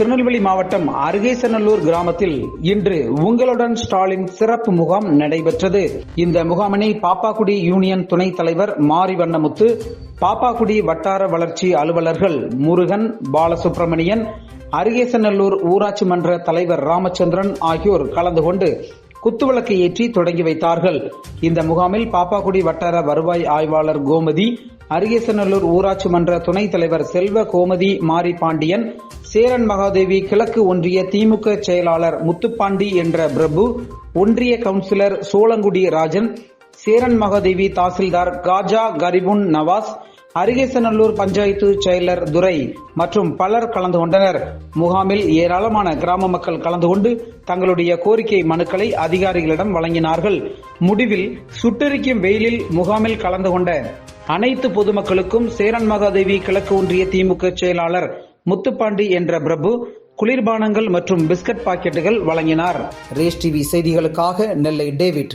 திருநெல்வேலி மாவட்டம் அருகேசநல்லூர் கிராமத்தில் இன்று உங்களுடன் ஸ்டாலின் சிறப்பு முகாம் நடைபெற்றது. இந்த முகாமினை பாப்பாக்குடி யூனியன் துணைத் தலைவர் மாரிவண்ணமுத்து பாப்பாக்குடி வட்டார வளர்ச்சி அலுவலர்கள் முருகன் பாலசுப்ரமணியன் அருகேசநல்லூர் ஊராட்சி மன்ற தலைவர் ராமச்சந்திரன் ஆகியோர் கலந்து கொண்டு குத்துவிளக்கு ஏற்றி தொடங்கி வைத்தார்கள். இந்த முகாமில் பாப்பாக்குடி வட்டார வருவாய் ஆய்வாளர் கோமதி அருகேசநல்லூர் ஊராட்சி மன்ற துணைத் தலைவர் செல்வ கோமதி மாரி பாண்டியன் சேரன் மகாதேவி கிழக்கு ஒன்றிய திமுக செயலாளர் முத்துப்பாண்டி என்ற பிரபு ஒன்றிய கவுன்சிலர் சோளங்குடி ராஜன் சேரன் மகாதேவி தாசில்தார் காஜா கரிபுன் நவாஸ் அருகேசநல்லூர் பஞ்சாயத்து செயலர் துரை மற்றும் பலர் கலந்து கொண்டனர். முகாமில் ஏராளமான கிராம மக்கள் கலந்து கொண்டு தங்களுடைய கோரிக்கை மனுக்களை அதிகாரிகளிடம் வழங்கினார்கள். முடிவில் சுட்டெரிக்கும் வெயிலில் முகாமில் கலந்து கொண்ட அனைத்து பொதுமக்களுக்கும் சேரன் மகாதேவி கிழக்கு ஒன்றிய திமுக செயலாளர் முத்துப்பாண்டி என்ற பிரபு குளிர்பானங்கள் மற்றும் பிஸ்கட் பாக்கெட்டுகள் வழங்கினார். ரேஸ் டிவி செய்திகளுக்காக நெல்லை டேவிட்.